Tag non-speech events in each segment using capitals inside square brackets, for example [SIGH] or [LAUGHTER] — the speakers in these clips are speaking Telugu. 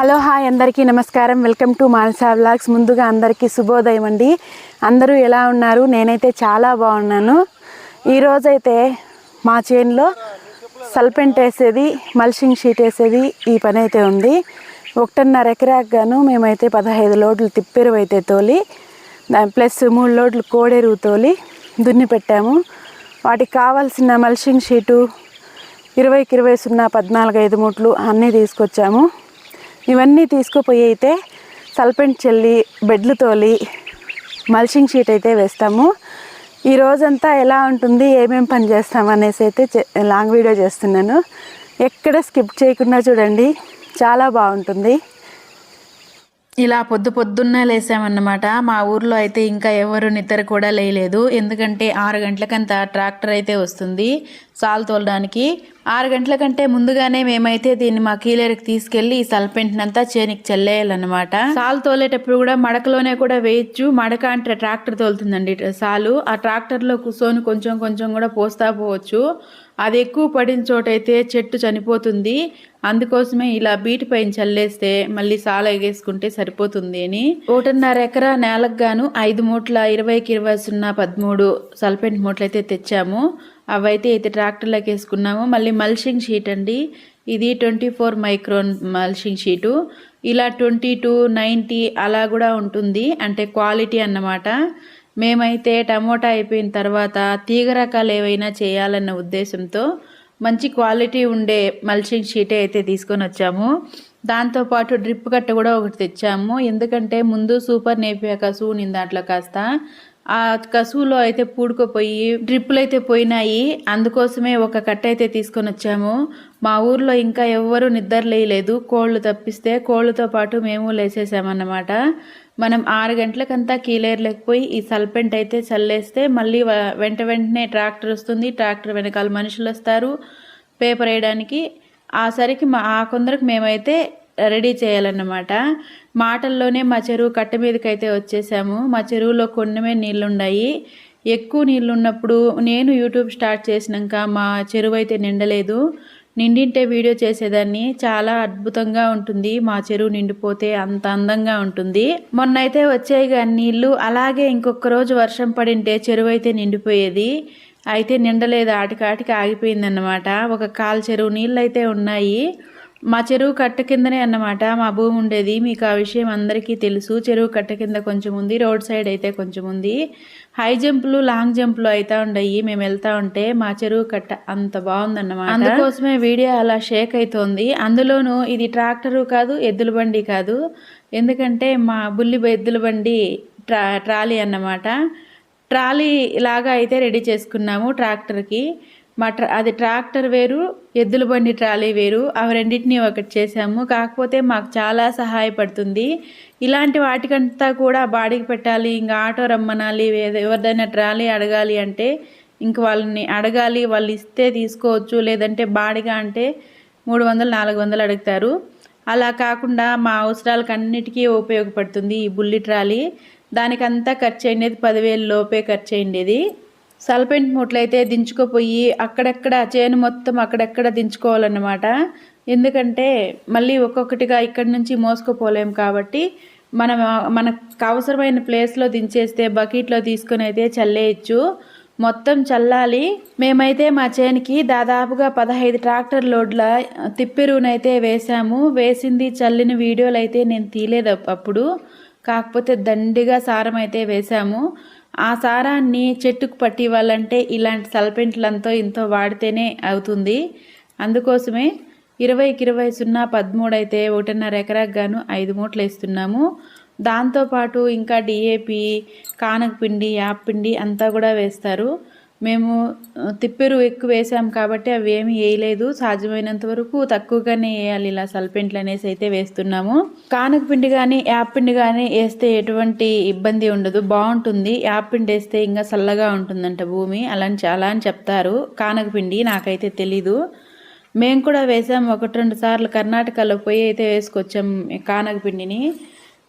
హలో హాయ్ అందరికీ నమస్కారం. Welcome to Manasa vlogs. ముందుగా అందరికీ శుభోదయం అండి. అందరూ ఎలా ఉన్నారు? నేనైతే చాలా బాగున్నాను. ఈరోజైతే మా చేనులో సల్పెంట్ వేసేది మల్షింగ్ షీట్ వేసేది ఈ పని అయితే ఉంది. ఒకటిన్నర ఎకరాకు గాను మేమైతే పదహైదు లోడ్లు తిప్పెరువు అయితే తోలి దాని ప్లస్ మూడు లోడ్లు కోడెరువు తోలి దున్ని పెట్టాము. వాటికి కావాల్సిన మల్షింగ్ షీటు ఇరవైకి ఇరవై సున్నా పద్నాలుగు ఐదు మూట్లు అన్నీ తీసుకొచ్చాము. ఇవన్నీ తీసుకుపోయి అయితే సల్పెంట్ చెల్లి బెడ్లు తోలి మల్షింగ్ షీట్ అయితే వేస్తాము. ఈ రోజంతా ఎలా ఉంటుంది ఏమేం పని చేస్తాం అనేసి అయితే లాంగ్ వీడియో చేస్తున్నాను. ఎక్కడ స్కిప్ చేయకుండా చూడండి. చాలా బాగుంటుంది. ఇలా పొద్దు పొద్దున్నే లేసామన్నమాట. మా ఊర్లో అయితే ఇంకా ఎవరు నిద్ర కూడా లేయలేదు. ఎందుకంటే ఆరు గంటలకంత ట్రాక్టర్ అయితే వస్తుంది సాల్ తోలడానికి. ఆరు గంటల కంటే ముందుగానే మేమైతే దీన్ని మా కీలర్కి తీసుకెళ్ళి ఈ సల్పెంట్నంతా చేనికి చల్లేయాలన్నమాట. సాల్ తోలేటప్పుడు కూడా మడకలోనే కూడా వేయచ్చు. మడక అంటే ట్రాక్టర్ తోలుతుందండి సాలు. ఆ ట్రాక్టర్లో కూర్చొని కొంచెం కొంచెం కూడా పోస్తా పోవచ్చు. అది ఎక్కువ పడిన చోటైతే చెట్టు చనిపోతుంది. అందుకోసమే ఇలా బీటి పైన చల్లేస్తే మళ్ళీ సాల ఎగేసుకుంటే సరిపోతుంది అని. ఒకటిన్నర ఎకరా నేలకు గాను ఐదు మూట్ల ఇరవైకి ఇరవై సున్నా పదమూడు సల్ఫెంట్ మూటలు అయితే తెచ్చాము. అవైతే అయితే ట్రాక్టర్లోకి వేసుకున్నాము. మళ్ళీ మల్షింగ్ షీట్ అండి. ఇది twenty four micron mulching sheet. ఇలా ట్వంటీ టూ నైంటీ అలా కూడా ఉంటుంది. అంటే క్వాలిటీ అన్నమాట. మేమైతే టమోటా అయిపోయిన తర్వాత తీగ రకాలు ఏవైనా చేయాలన్న ఉద్దేశంతో మంచి క్వాలిటీ ఉండే మల్చింగ్ షీటే అయితే తీసుకొని వచ్చాము. దాంతోపాటు డ్రిప్ కట్ట కూడా ఒకటి తెచ్చాము. ఎందుకంటే ముందు సూపర్ నేపియా కసువు నింది దాంట్లో కాస్త. ఆ కసువులో అయితే పూడుకుపోయి డ్రిప్పులు అయితే పోయినాయి. అందుకోసమే ఒక కట్ట అయితే తీసుకొని వచ్చాము. మా ఊర్లో ఇంకా ఎవ్వరూ నిద్ర లేయలేదు. కోళ్ళు తప్పిస్తే కోళ్ళతో పాటు మేము లేసేసామన్నమాట. మనం ఆరు గంటలకంతా కీలేర్లకు పోయి ఈ సల్పెంట్ అయితే చల్లేస్తే మళ్ళీ వెంట వెంటనే ట్రాక్టర్ వస్తుంది. ట్రాక్టర్ వెనకాల మనుషులు వస్తారు పేపర్ వేయడానికి ఆ సరికి మా ఆ కొందరికి మేమైతే రెడీ చేయాలన్నమాట. మాటల్లోనే మా చెరువు కట్ట మీదకి అయితే వచ్చేసాము. మా చెరువులో కొండమే నీళ్ళున్నాయి ఎక్కువ నీళ్ళు ఉన్నప్పుడు నేను యూట్యూబ్ స్టార్ట్ చేసినాక మా చెరువు అయితే నిండలేదు. నిండింటే వీడియో చేసేదాన్ని. చాలా అద్భుతంగా ఉంటుంది. మా చెరువు నిండిపోతే అంత అందంగా ఉంటుంది. మొన్న అయితే వచ్చాయి కానీ నీళ్ళు అలాగే ఇంకొక రోజు వర్షం పడింటే చెరువు అయితే నిండిపోయేది. అయితే నిండలేదు. ఆటికాటికి ఆగిపోయిందన్నమాట. ఒక కాలు చెరువు నీళ్ళు అయితే ఉన్నాయి. మా చెరువు కట్ట కిందనే అన్నమాట. మా భూమి ఉండేది. మీకు ఆ విషయం అందరికీ తెలుసు. చెరువు కట్ట కింద కొంచెం ఉంది. రోడ్ సైడ్ అయితే కొంచెం ఉంది. హై జంపులు లాంగ్ జంపులు అవుతా ఉండయి. మేము వెళ్తా ఉంటే మా చెరువు కట్ట అంత బాగుందన్నమాట. అందుకోసమే వీడియో అలా షేక్ అవుతోంది అందులోనూ ఇది ట్రాక్టరు కాదు ఎద్దుల బండి కాదు. ఎందుకంటే మా బుల్లి ఎద్దుల బండి ట్రా ట్రాలీ అన్నమాట. ట్రాలీ లాగా అయితే రెడీ చేసుకున్నాము ట్రాక్టర్కి. మా ట్రా అది ట్రాక్టర్ వేరు ఎద్దుల బండి ట్రాలీ వేరు. అవి రెండింటినీ ఒకటి చేసాము కాకపోతే మాకు చాలా సహాయపడుతుంది. ఇలాంటి వాటికంతా కూడా బాడీకి పెట్టాలి ఇంకా ఆటో రమ్మనాలి ఎవరిదైనా ట్రాలీ అడగాలి అంటే ఇంక వాళ్ళని అడగాలి వాళ్ళు ఇస్తే తీసుకోవచ్చు. లేదంటే బాడిగా అంటే మూడు వందలు నాలుగు వందలు అడుగుతారు. అలా కాకుండా మా అవసరాలకు అన్నిటికీ ఉపయోగపడుతుంది ఈ బుల్లి ట్రాలీ. దానికంతా ఖర్చు అయ్యేది పదివేలు లోపే ఖర్చు అయ్యేది. సల్పెంట్ మూటలు అయితే దించుకోపోయి అక్కడక్కడ చేను మొత్తం అక్కడక్కడ దించుకోవాలన్నమాట. ఎందుకంటే మళ్ళీ ఒక్కొక్కటిగా ఇక్కడి నుంచి మోసుకుపోలేం కాబట్టి మనం మనకు అవసరమైన ప్లేస్లో దించేస్తే బకెట్లో తీసుకొని అయితే చల్లేయచ్చు. మొత్తం చల్లాలి. మేమైతే మా చేనికి దాదాపుగా పదహైదు ట్రాక్టర్ లోడ్ల తిప్పెరువునైతే వేసాము వేసింది చల్లిన వీడియోలు అయితే నేను తీయలేదు అప్పుడు. కాకపోతే దండిగా సారం అయితే వేసాము ఆ సారాన్ని చెట్టుకు పట్టి ఇవ్వాలంటే ఇలాంటి సల్పెంట్లంతో ఇంతో వాడితేనే అవుతుంది. అందుకోసమే ఇరవైకి ఇరవై సున్నా పదమూడు అయితే ఒకటిన్నర ఎకరాకు గాను ఐదు మూటలు వేస్తున్నాము దాంతోపాటు ఇంకా డిఏపి కానకపిండి యాప్పిండి అంతా కూడా వేస్తారు. మేము తిప్పెరు ఎక్కువ వేసాం కాబట్టి అవి ఏమీ వేయలేదు. సాధ్యమైనంత వరకు తక్కువగానే వేయాలి ఇలా సల్పెంట్లు అనేసి అయితే వేస్తున్నాము. కానక పిండి కానీ యాపిండి కానీ వేస్తే ఎటువంటి ఇబ్బంది ఉండదు. బాగుంటుంది. యాపిండి వేస్తే ఇంకా చల్లగా ఉంటుందంట భూమి. అలా అని చాలా అని చెప్తారు. కానక పిండి నాకైతే తెలీదు. మేము కూడా వేసాం ఒకటి రెండు సార్లు. కర్ణాటకలో పోయి అయితే వేసుకొచ్చాం కానక పిండిని.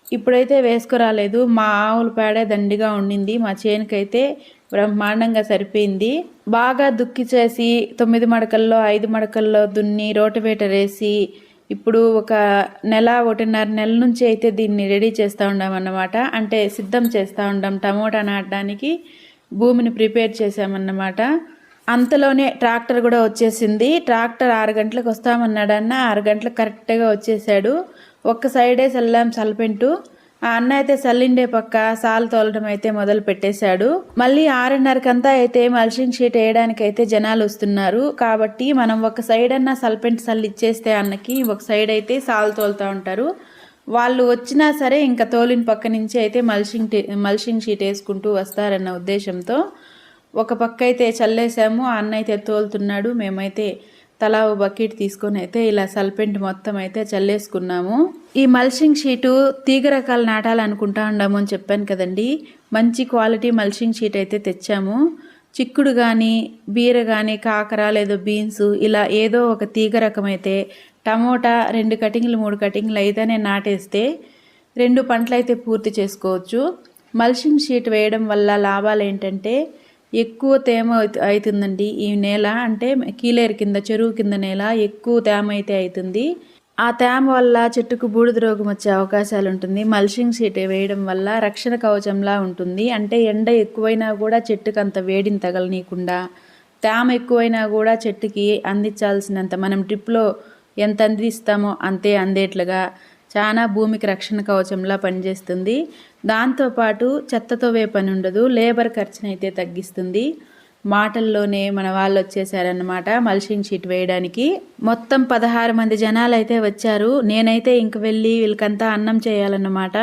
ఇప్పుడైతే వేసుకురాలేదు. మా ఆవుల పేడే దండిగా ఉండింది. మా చేనుకైతే బ్రహ్మాండంగా సరిపోయింది. బాగా దుక్కి చేసి తొమ్మిది మడకల్లో ఐదు మడకల్లో దున్ని రోటవేటర్ వేసి ఇప్పుడు ఒక నెల ఒకటిన్నర నెల నుంచి అయితే దీన్ని రెడీ చేస్తూ ఉన్నాం అన్నమాట. అంటే సిద్ధం చేస్తూ ఉండాం టమోటా నాటడానికి భూమిని ప్రిపేర్ చేసామన్నమాట అంతలోనే ట్రాక్టర్ కూడా వచ్చేసింది. ట్రాక్టర్ ఆరు గంటలకు వస్తామన్నాడన్న ఆరు గంటలకు కరెక్ట్గా వచ్చేసాడు. ఒక్క సైడే చల్లాం సల్పెంటు ఆ అన్న అయితే చల్లిండే పక్క సాలు తోలడం అయితే మొదలు పెట్టేశాడు. మళ్ళీ ఆరున్నరకంతా అయితే మల్చింగ్ షీట్ వేయడానికి అయితే జనాలు వస్తున్నారు. కాబట్టి మనం ఒక సైడ్ అన్న సల్పెంట్ సల్ ఇచ్చేస్తే అన్నకి ఒక సైడ్ అయితే సాలు తోలుతూ ఉంటారు. వాళ్ళు వచ్చినా సరే ఇంకా తోలిన పక్క నుంచి అయితే మల్షింగ్ టే- మల్చింగ్ షీట్ వేసుకుంటూ వస్తారన్న ఉద్దేశంతో ఒక పక్క అయితే చల్లేసాము. ఆ అన్న అయితే తోలుతున్నాడు. మేమైతే తలా ఓ బకెట్ తీసుకొని అయితే ఇలా సల్పెంట్ మొత్తం అయితే చల్లేసుకున్నాము. ఈ మల్చింగ్ షీటు తీగ రకాలు నాటాలనుకుంటా ఉండము అని చెప్పాను కదండి. మంచి క్వాలిటీ మల్చింగ్ షీట్ అయితే తెచ్చాము. చిక్కుడు కానీ బీర కానీ కాకర లేదో బీన్స్ ఇలా ఏదో ఒక తీగ రకం అయితే టమోటా రెండు కటింగ్లు మూడు కటింగ్లు అయితేనే నాటేస్తే రెండు పంటలు అయితే పూర్తి చేసుకోవచ్చు. మల్చింగ్ షీట్ వేయడం వల్ల లాభాలు ఏంటంటే ఎక్కువ తేమ అవుతుందండి ఈ నేల అంటే కీలేరు కింద చెరువు కింద నేల ఎక్కువ తేమ అయితే అవుతుంది ఆ తేమ వల్ల చెట్టుకు బూడిద రోగం వచ్చే అవకాశాలు ఉంటుంది. మల్చింగ్ షీట్ వేయడం వల్ల రక్షణ కవచంలా ఉంటుంది. అంటే ఎండ ఎక్కువైనా కూడా చెట్టుకు అంత వేడిని తగలనీయకుండా తేమ ఎక్కువైనా కూడా చెట్టుకి అందించాల్సినంత మనం డ్రిప్లో ఎంత అందిస్తామో అంతే అందేట్లుగా చాలా భూమికి రక్షణ కవచంలా పనిచేస్తుంది. దాంతోపాటు చెత్తతో వే పని ఉండదు లేబర్ ఖర్చుని అయితే తగ్గిస్తుంది. మాటల్లోనే మన వాళ్ళు వచ్చేసారనమాట మల్చింగ్ షీట్ వేయడానికి. మొత్తం పదహారు మంది జనాలు అయితే వచ్చారు. నేనైతే ఇంక వెళ్ళి వీళ్ళకంతా అన్నం చేయాలన్నమాట.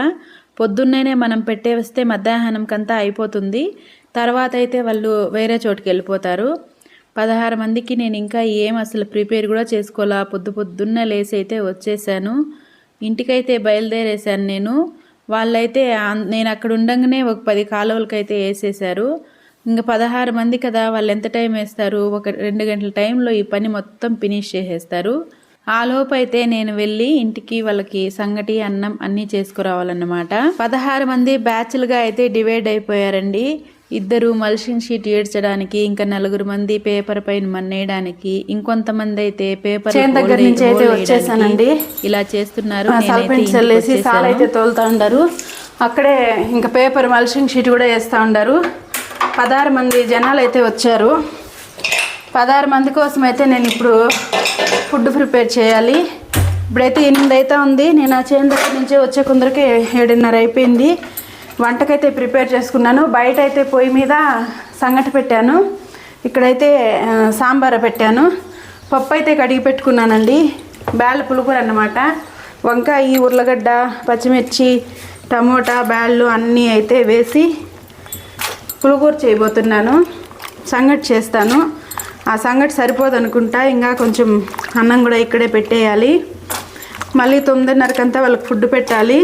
పొద్దున్నేనే మనం పెట్టే వస్తే మధ్యాహ్నంకంతా అయిపోతుంది. తర్వాత అయితే వాళ్ళు వేరే చోటుకి వెళ్ళిపోతారు పదహారు మందికి నేను ఇంకా ఏం అసలు ప్రిపేర్ కూడా చేసుకోవాలా పొద్దు పొద్దున్న లేసి అయితే వచ్చేసాను. ఇంటికైతే బయలుదేరేసాను నేను. వాళ్ళైతే నేను అక్కడ ఉండగానే ఒక పది కాలువలకైతే వేసేసారు ఇంకా పదహారు మంది కదా వాళ్ళు ఎంత టైం వేస్తారు? ఒక రెండు గంటల టైంలో ఈ పని మొత్తం ఫినిష్ చేసేస్తారు. ఆ లోపైతే అయితే నేను వెళ్ళి ఇంటికి వాళ్ళకి సంగటి అన్నం అన్నీ చేసుకురావాలన్నమాట. పదహారు మంది బ్యాచ్లుగా అయితే డివైడ్ అయిపోయారండి. ఇద్దరు మల్షింగ్ షీట్ ఏడ్చడానికి ఇంకా నలుగురు మంది పేపర్ పైన మన్నేయడానికి ఇంకొంతమంది అయితే పేపర్ దగ్గర నుంచి అయితే వచ్చేసానండి. ఇలా చేస్తున్నారు. చల్లేసి సాల్. అయితే తోలుతా ఉండారు. అక్కడే ఇంకా పేపర్ మల్చింగ్ షీట్ కూడా వేస్తూ ఉండారు. పదహారు మంది జనాలు అయితే వచ్చారు. పదహారు మంది కోసం అయితే నేను ఇప్పుడు ఫుడ్ ప్రిపేర్ చేయాలి. ఇప్పుడైతే ఎనిమిది అయితే ఉంది. నేను ఆ చేను దగ్గర నుంచి వచ్చే కొందరికి ఏడున్నర అయిపోయింది. వంటకైతే ప్రిపేర్ చేసుకున్నాను. బయట అయితే పొయ్యి మీద సంగటి పెట్టాను. ఇక్కడైతే ఆ, సాంబార్ పెట్టాను. పప్పు అయితే కడిగి పెట్టుకున్నానండి. బ్యాళ్ళ పులుగుర అన్నమాట వంకాయ ఉర్లగడ్డ పచ్చిమిర్చి టమోటా బ్యాళ్ళు అన్నీ అయితే వేసి పులుగూర చేయబోతున్నాను. సంగటి చేస్తాను. ఆ సంగటి సరిపోదు అనుకుంటా ఇంకా కొంచెం అన్నం కూడా ఇక్కడే పెట్టేయాలి. మళ్ళీ తొమ్మిదిన్నరకంతా వాళ్ళకి ఫుడ్ పెట్టాలి.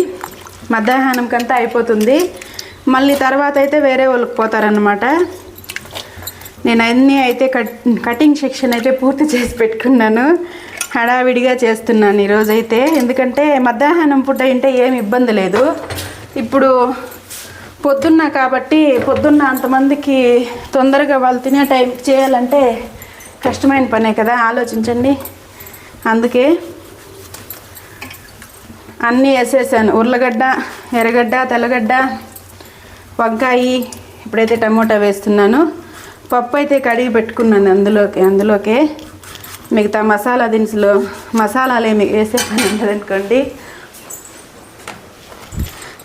మధ్యాహ్నంకంతా అయిపోతుంది. మళ్ళీ తర్వాత అయితే వేరే వాళ్ళకి పోతారనమాట నేను అన్నీ అయితే కట్ కటింగ్ సెక్షన్ అయితే పూర్తి చేసి పెట్టుకున్నాను. హడావిడిగా చేస్తున్నాను ఈరోజైతే. ఎందుకంటే మధ్యాహ్నం పూట అంటే ఏమి ఇబ్బంది లేదు. ఇప్పుడు పొద్దున్న కాబట్టి పొద్దున్న అంతమందికి తొందరగా వాళ్ళు తినే టైంకి చేయాలంటే కష్టమైన పనే కదా. ఆలోచించండి. అందుకే అన్నీ వేసేసాను. ఉర్లగడ్డ ఎర్రగడ్డ తెల్లగడ్డ వంకాయి ఇప్పుడైతే టమోటా వేస్తున్నాను. పప్పు అయితే కడిగి పెట్టుకున్నాను అందులోకి అందులోకే. మిగతా మసాలా దినుసులు మసాలాలు ఏమి వేసే పని అనుకోండి.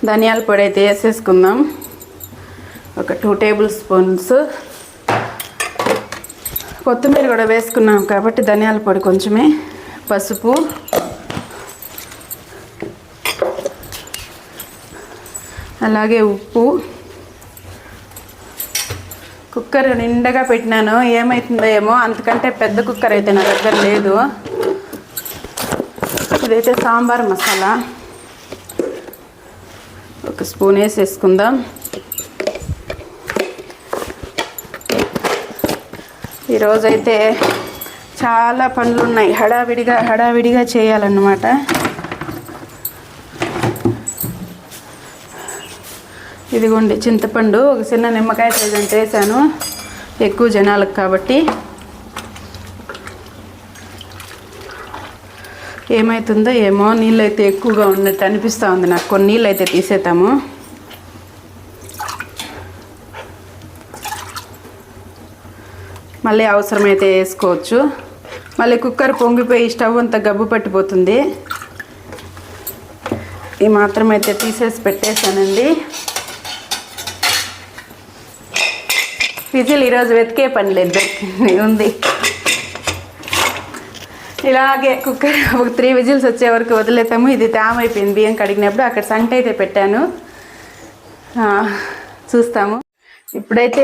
ధనియాల పొడి అయితే వేసేసుకుందాం. ఒక టూ టేబుల్ స్పూన్స్. కొత్తిమీర కూడా వేసుకున్నాం కాబట్టి ధనియాల పొడి కొంచెమే. పసుపు అలాగే ఉప్పు. కుక్కర్ నిండగా పెట్టినాను. ఏమవుతుందో ఏమో అంతకంటే పెద్ద కుక్కర్ అయితే నా దగ్గర లేదు. ఇదైతే సాంబార్ మసాలా. ఒక స్పూన్ వేసేసుకుందాం. ఈరోజైతే చాలా పనులు ఉన్నాయి హడావిడిగా హడావిడిగా చేయాలన్నమాట. ఇదిగోండి చింతపండు ఒక చిన్న నిమ్మకాయ సైజ్ అంత వేసాను. ఎక్కువ జనాలకు కాబట్టి. ఏమవుతుందో ఏమో నీళ్ళు అయితే ఎక్కువగా ఉన్నట్టు అనిపిస్తూ ఉంది నాకు. కొన్ని నీళ్ళు అయితే తీసేద్దాము. మళ్ళీ అవసరమైతే వేసుకోవచ్చు. మళ్ళీ కుక్కర్ పొంగిపోయి స్టవ్ అంతా గబ్బు పట్టిపోతుంది. ఈ మాత్రమైతే తీసేసి పెట్టేశానండి. విజిల్ ఈరోజు వెతికే పని లేదు. దొరికింది [LAUGHS] ఉంది. ఇలాగే కుక్కర్ ఒక త్రీ విజిల్స్ వచ్చే వరకు వదిలేతాము ఇది తేమ అయిపోయింది. బియ్యం కడిగినప్పుడు అక్కడ సంట అయితే పెట్టాను. చూస్తాము. ఇప్పుడైతే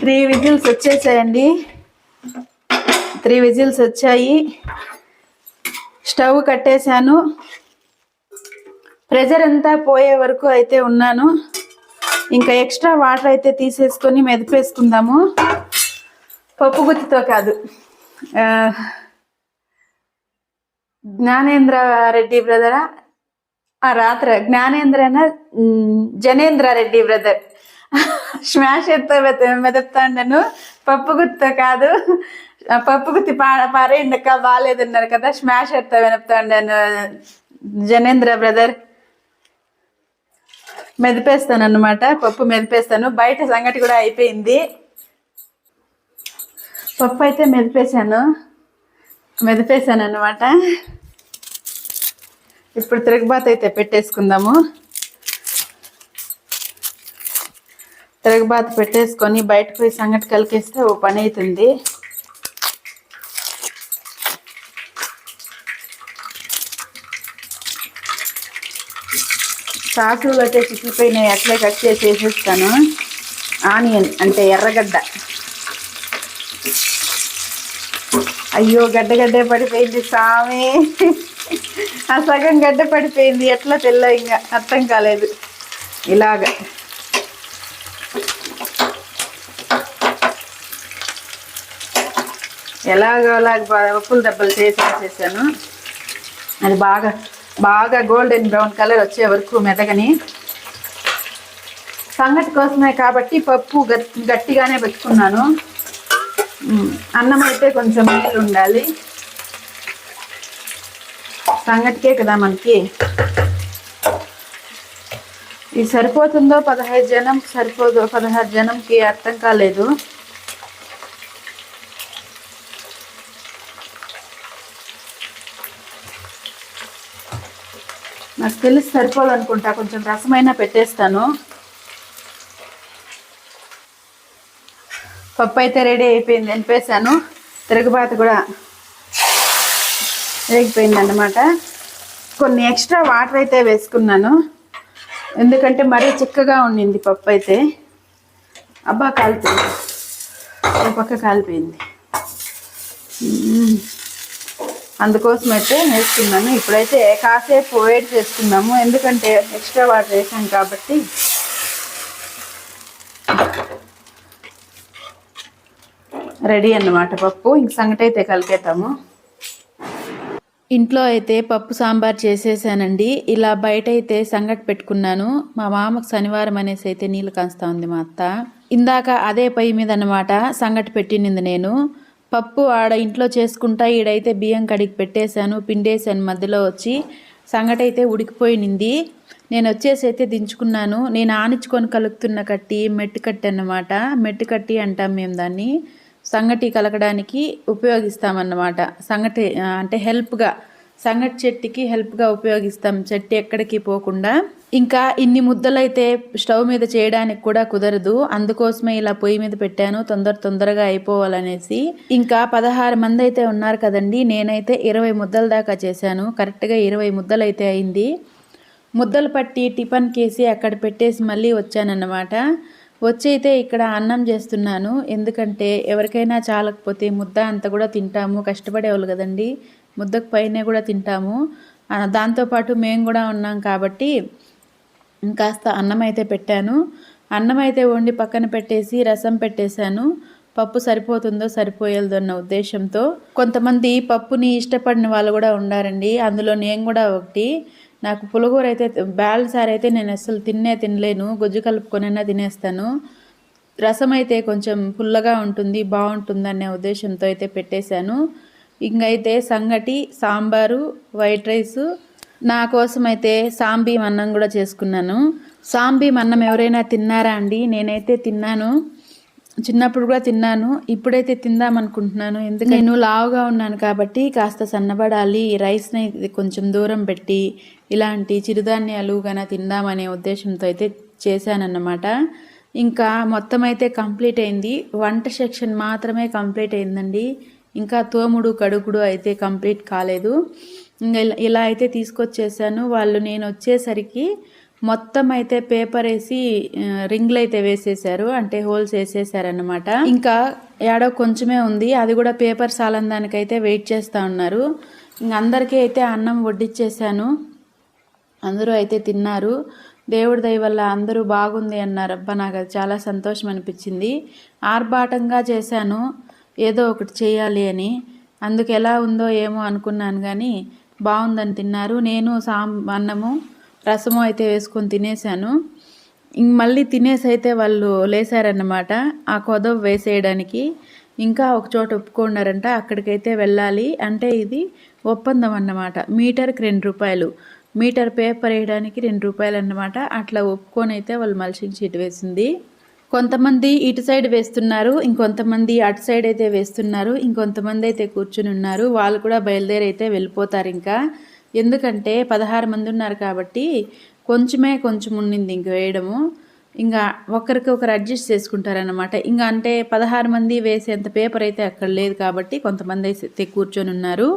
త్రీ విజిల్స్ వచ్చేసాయండి. త్రీ విజిల్స్ వచ్చాయి. స్టవ్ కట్టేశాను. ప్రెజర్ అంతా పోయే వరకు అయితే ఉన్నాను. ఇంకా ఎక్స్ట్రా వాటర్ అయితే తీసేసుకొని మెదిపేసుకుందాము. పప్పు గుత్తితో కాదు. జ్ఞానేంద్ర రెడ్డి బ్రదరా? ఆ రాత్ర. జ్ఞానేంద్రన? జనేంద్ర రెడ్డి బ్రదర్. స్మాష్ ఎత్తో మెదపుతాండను. పప్పు గుత్తితో కాదు. పప్పు గుత్తి పా పారేయండక్క బాగాలేదన్నారు కదా. Smash ఎత్తో వెనపుతాండను Janendra brother. మెదిపేస్తాను అనమాట పప్పు మెదిపేస్తాను. బయట సంగటి కూడా అయిపోయింది. పప్పు అయితే మెదిపేశాను. మెదిపేశాను అనమాట ఇప్పుడు తిరగబాత అయితే పెట్టేసుకుందాము. తిరగబాత పెట్టేసుకొని బయటకు పోయి సంగటి కలికేస్తే ఓ పని అవుతుంది సాసులు అయితే చిక్కిపోయినాయి అట్లే కట్ చేసి వేసేస్తాను? ఆనియన్ అంటే ఎర్రగడ్డ. అయ్యో గడ్డ గడ్డే పడిపోయింది సామి. ఆ సగం గడ్డ పడిపోయింది. ఎట్లా తెల్ల ఇంకా? అర్థం కాలేదు. ఇలాగ. ఎలాగో అలాగ ఉప్పులు దెబ్బలు చేసి చేశాను అది బాగా బాగా గోల్డెన్ బ్రౌన్ కలర్ వచ్చే వరకు మెదగని. సంగటి కోసమే కాబట్టి పప్పు గట్టిగానే పెట్టుకున్నాను. అన్నం అయితే కొంచెం నీళ్ళు ఉండాలి. సంగటికే కదా మనకి. ఇది సరిపోతుందో పదహైదు జనం సరిపోదు పదహారు జనంకి అర్థం కాలేదు. నాకు తెలిసి సరిపోదనుకుంటా. కొంచెం రసమైనా పెట్టేస్తాను. పప్పు అయితే రెడీ అయిపోయింది అనిపేసాను తిరగబాత కూడా వేగిపోయింది అన్నమాట కొన్ని ఎక్స్ట్రా వాటర్ అయితే వేసుకున్నాను. ఎందుకంటే మరీ చిక్కగా ఉండింది పప్పు అయితే. అబ్బా కాలిపోయింది. ఒక పక్క కాలిపోయింది మ్మ్. అందుకోసం అయితే వేసుకున్నాను ఇప్పుడైతే కాసేపు వెయిట్ చేసుకుందాము ఎందుకంటే ఎక్స్ట్రా వాటర్ వేసాం కాబట్టి. రెడీ అన్నమాట పప్పు. ఇంక సంగటి అయితే ఇంట్లో అయితే పప్పు సాంబార్ చేసేసానండి. ఇలా బయట అయితే సంగటి పెట్టుకున్నాను. మా మామకు శనివారం అనేసి అయితే నీళ్ళు కాస్తా ఉంది మా అత్త. ఇందాక అదే పొయ్యి మీద అన్నమాట సంగటి పెట్టినింది నేను. పప్పు ఆడ ఇంట్లో చేసుకుంటా ఈడైతే బియ్యం కడిగి పెట్టేశాను పిండేశాను మధ్యలో వచ్చి. సంగటి అయితే ఉడికిపోయినింది. నేను వచ్చేసి అయితే దించుకున్నాను. నేను ఆనించుకొని కలుపుతున్న కట్టి మెట్టు కట్టి అన్నమాట. మెట్టు కట్టి అంటాం మేము దాన్ని. సంగటి కలకడానికి ఉపయోగిస్తామన్నమాట. సంగటి అంటే హెల్ప్గా సంగటి చెట్టుకి హెల్ప్గా ఉపయోగిస్తాం. చెట్టు ఎక్కడికి పోకుండా. ఇంకా ఇన్ని ముద్దలైతే స్టవ్ మీద చేయడానికి కూడా కుదరదు. అందుకోసమే ఇలా పొయ్యి మీద పెట్టాను. తొందర తొందరగా అయిపోవాలనేసి. ఇంకా పదహారు మంది అయితే ఉన్నారు కదండి. నేనైతే ఇరవై ముద్దల దాకా చేశాను. కరెక్ట్గా ఇరవై ముద్దలు అయితే అయింది. ముద్దలు పట్టి టిఫన్ కేసి అక్కడ పెట్టేసి మళ్ళీ వచ్చానన్నమాట. వచ్చి అయితే ఇక్కడ అన్నం చేస్తున్నాను. ఎందుకంటే ఎవరికైనా చాలకపోతే ముద్ద అంత కూడా తింటాము. కష్టపడేవాళ్ళు కదండి. ముద్దకు పైనే కూడా తింటాము. దాంతోపాటు మేము కూడా ఉన్నాం కాబట్టి ఇంకాస్త అన్నం అయితే పెట్టాను. అన్నం అయితే వండి పక్కన పెట్టేసి రసం పెట్టేశాను. పప్పు సరిపోతుందో సరిపోయేదో అన్న ఉద్దేశంతో. కొంతమంది పప్పుని ఇష్టపడిన వాళ్ళు కూడా ఉండారండి. అందులో నేను కూడా ఒకటి. నాకు పులగూర అయితే బ్యాల్ సార్ అయితే నేను అసలు తిన్నే తినలేను. గుజ్జు కలుపుకొనైనా తినేస్తాను. రసం అయితే కొంచెం పుల్లగా ఉంటుంది బాగుంటుంది అనే ఉద్దేశంతో అయితే పెట్టేశాను. ఇంకైతే సంగటి సాంబారు వైట్ రైసు నా కోసమైతే అయితే సాంబీ అన్నం కూడా చేసుకున్నాను. సాంబీ అన్నం ఎవరైనా తిన్నారా అండి? నేనైతే తిన్నాను. చిన్నప్పుడు కూడా తిన్నాను. ఇప్పుడైతే తిందాం అనుకుంటున్నాను ఎందుకంటే నేను లావుగా ఉన్నాను కాబట్టి కాస్త సన్నబడాలి. రైస్ని కొంచెం దూరం పెట్టి ఇలాంటి చిరుధాన్యాలు గన తిందామనే ఉద్దేశంతో అయితే చేశానన్నమాట. ఇంకా మొత్తం అయితే కంప్లీట్ అయింది. వంట సెక్షన్ మాత్రమే కంప్లీట్ అయిందండి. ఇంకా తోముడు కడుగుడు అయితే కంప్లీట్ కాలేదు. ఇంకా ఇలా- ఇలా అయితే తీసుకొచ్చేసాను. వాళ్ళు నేను వచ్చేసరికి మొత్తం అయితే పేపర్ వేసి రింగ్లు అయితే వేసేసారు. అంటే హోల్స్ వేసేసారనమాట ఇంకా ఏడో కొంచెమే ఉంది. అది కూడా పేపర్ సాలం దానికైతే వెయిట్ చేస్తూ ఉన్నారు. ఇంక అందరికీ అయితే అన్నం వడ్డిచ్చేసాను. అందరూ అయితే తిన్నారు. దేవుడి దయ వల్ల అందరూ బాగుంది అన్నారు అబ్బా నాకు అది చాలా సంతోషం అనిపించింది. ఆర్భాటంగా చేశాను. ఏదో ఒకటి చేయాలి అని. అందుకు ఎలా ఉందో ఏమో అనుకున్నాను కానీ బాగుందని తిన్నారు. నేను సాం అన్నము రసము అయితే వేసుకొని తినేసాను ఇంక మళ్ళీ తినేసి అయితే వాళ్ళు లేసారన్నమాట. ఆ కొదవ వేసేయడానికి ఇంకా ఒక చోట ఒప్పుకున్నారంట అక్కడికైతే వెళ్ళాలి. అంటే ఇది ఒప్పందం అన్నమాట. మీటర్కి రెండు రూపాయలు. మీటర్ పేపర్ వేయడానికి రెండు రూపాయలు అన్నమాట. అట్లా ఒప్పుకొని అయితే వాళ్ళు మల్చింగ్ షీట్ వేసింది. కొంతమంది ఇటు సైడ్ వేస్తున్నారు ఇంకొంతమంది అటు సైడ్ అయితే వేస్తున్నారు ఇంకొంతమంది అయితే కూర్చుని ఉన్నారు. వాళ్ళు కూడా బయలుదేరి అయితే వెళ్ళిపోతారు ఇంకా. ఎందుకంటే పదహారు మంది ఉన్నారు కాబట్టి కొంచెమే కొంచెం ఉండింది ఇంక వేయడము. ఇంకా ఒకరికి ఒకరు అడ్జస్ట్ చేసుకుంటారనమాట ఇంకా అంటే పదహారు మంది వేసేంత పేపర్ అయితే అక్కడ లేదు కాబట్టి కొంతమంది అయితే కూర్చొని ఉన్నారు.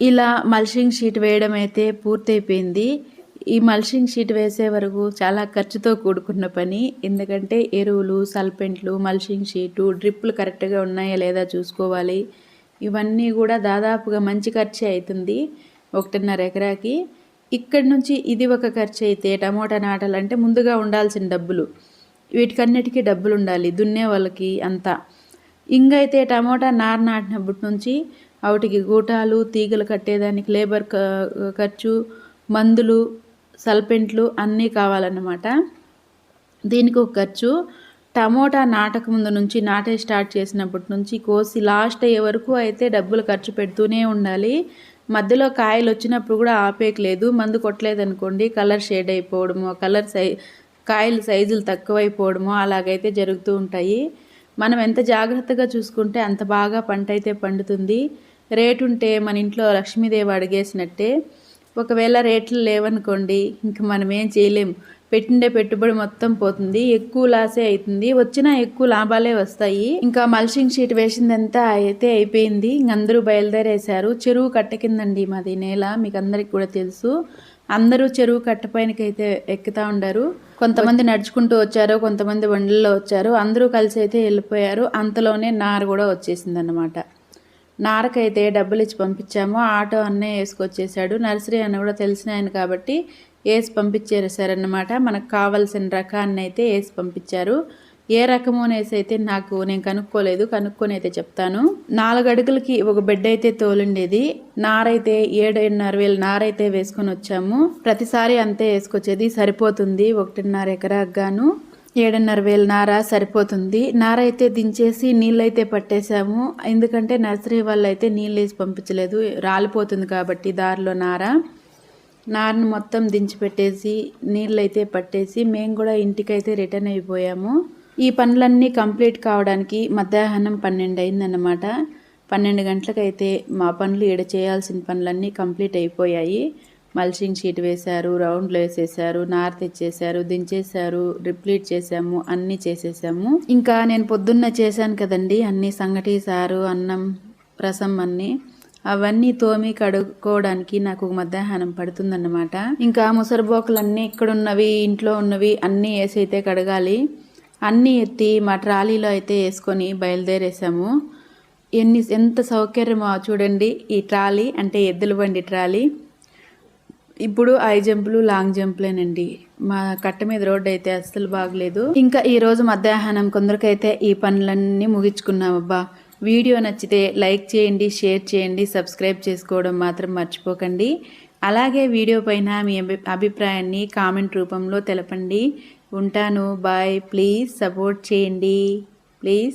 ఇలా మల్షింగ్ షీట్ వేయడం అయితే పూర్తయిపోయింది. ఈ మల్షింగ్ షీట్ వేసే వరకు చాలా ఖర్చుతో కూడుకున్న పని. ఎందుకంటే ఎరువులు సల్పెంట్లు మల్షింగ్ షీటు డ్రిప్పులు కరెక్ట్గా ఉన్నాయా లేదా చూసుకోవాలి. ఇవన్నీ కూడా దాదాపుగా మంచి ఖర్చే అవుతుంది ఒకటిన్నర ఎకరాకి. ఇక్కడి నుంచి ఇది ఒక ఖర్చు అయితే టమోటా నాటాలంటే ముందుగా ఉండాల్సిన డబ్బులు. వీటికన్నిటికీ డబ్బులు ఉండాలి దున్నే వాళ్ళకి అంతా. ఇంకైతే టమోటా నార నాటినప్పటి నుంచి వాటికి గూటాలు తీగలు కట్టేదానికి లేబర్ ఖర్చు మందులు సల్పెంట్లు అన్నీ కావాలన్నమాట. దీనికి ఒక ఖర్చు. టమోటా నాటక ముందు నుంచి నాటే స్టార్ట్ చేసినప్పటి నుంచి కోసి లాస్ట్ అయ్యే వరకు అయితే డబ్బులు ఖర్చు పెడుతూనే ఉండాలి. మధ్యలో కాయలు వచ్చినప్పుడు కూడా ఆపేయట్లేదు. మందు కొట్టలేదు అనుకోండి కలర్ షేడ్ అయిపోవడము కలర్ సై కాయలు సైజులు తక్కువైపోవడము అలాగైతే జరుగుతూ ఉంటాయి. మనం ఎంత జాగ్రత్తగా చూసుకుంటే అంత బాగా పంట అయితే పండుతుంది. రేటు ఉంటే మన ఇంట్లో లక్ష్మీదేవి అడిగేసినట్టే. ఒకవేళ రేట్లు లేవనుకోండి ఇంకా మనం ఏం చేయలేం. పెట్టిండే పెట్టుబడి మొత్తం పోతుంది ఎక్కువ లాసే అవుతుంది వచ్చినా ఎక్కువ లాభాలే వస్తాయి. ఇంకా మల్చింగ్ షీట్ వేసిందంతా అయితే అయిపోయింది. ఇంక అందరూ బయలుదేరేశారు. చెరువు కట్ట కిందండి మాది నేల మీకు అందరికి కూడా తెలుసు. అందరూ చెరువు కట్టపైనకైతే ఎక్కుతా ఉండారు. కొంతమంది నడుచుకుంటూ వచ్చారు కొంతమంది బండ్లలో వచ్చారు. అందరూ కలిసి అయితే వెళ్ళిపోయారు. అంతలోనే నారు కూడా వచ్చేసింది నారకైతే డబ్బులు ఇచ్చి పంపించాము ఆటో అన్నే వేసుకొచ్చేసాడు. నర్సరీ అన్న కూడా తెలిసిన ఆయన కాబట్టి వేసి పంపించేసారన్నమాట మనకు కావాల్సిన రకాన్ని అయితే వేసి పంపించారు. ఏ రకము అనేసి అయితే నాకు నేను కనుక్కోలేదు. కనుక్కొని అయితే చెప్తాను. నాలుగు అడుగులకి ఒక బెడ్ అయితే తోలుండేది. నారైతే ఏడున్నర వేలు నారైతే వేసుకొని వచ్చాము. ప్రతిసారి అంతే వేసుకొచ్చేది. సరిపోతుంది ఒకటిన్నర ఎకరాకు గాను. ఏడున్నర వేలు నార సరిపోతుంది. నార అయితే దించేసి నీళ్ళైతే పట్టేశాము. ఎందుకంటే నర్సరీ వాళ్ళు అయితే నీళ్ళు వేసి పంపించలేదు. రాలిపోతుంది కాబట్టి దారిలో నార. నారను మొత్తం దించి పెట్టేసి నీళ్ళు అయితే పట్టేసి మేము కూడా ఇంటికైతే రిటర్న్ అయిపోయాము. ఈ పనులన్నీ కంప్లీట్ కావడానికి మధ్యాహ్నం పన్నెండు అయిందన్నమాట. పన్నెండు గంటలకైతే మా పనులు ఈడ చేయాల్సిన పనులన్నీ కంప్లీట్ అయిపోయాయి. మల్చింగ్ షీట్ వేశారు రౌండ్లు వేసేసారు నార్త్ ఇచ్చేసారు దించేశారు రిప్లీట్ చేసాము అన్నీ చేసేసాము ఇంకా నేను పొద్దున్న చేశాను కదండి అన్ని సంగటి సారు అన్నం రసం అన్నీ. అవన్నీ తోమి కడుక్కోవడానికి నాకు మధ్యాహ్నం పడుతుందన్నమాట. ఇంకా ముసరిబోకులన్నీ ఇక్కడ ఉన్నవి ఇంట్లో ఉన్నవి అన్నీ వేసి అయితే కడగాలి. అన్నీ ఎత్తి మా ట్రాలీలో అయితే వేసుకొని బయలుదేరేసాము ఎన్ని ఎంత సౌకర్యమో చూడండి ఈ ట్రాలీ అంటే ఎద్దుల బండి ట్రాలీ. ఇప్పుడు హై జంపులు లాంగ్ జంపులేనండి. మా కట్ట మీద రోడ్డు అయితే అస్సలు బాగలేదు. ఇంకా ఈ రోజు మధ్యాహ్నం కొందరికైతే ఈ పనులన్నీ ముగించుకున్నాం అబ్బా. వీడియో నచ్చితే లైక్ చేయండి షేర్ చేయండి సబ్స్క్రైబ్ చేసుకోవడం మాత్రం మర్చిపోకండి. అలాగే వీడియో పైన మీ అభి- అభిప్రాయాన్ని కామెంట్ రూపంలో తెలపండి. ఉంటాను. బాయ్. ప్లీజ్ సపోర్ట్ చేయండి. ప్లీజ్.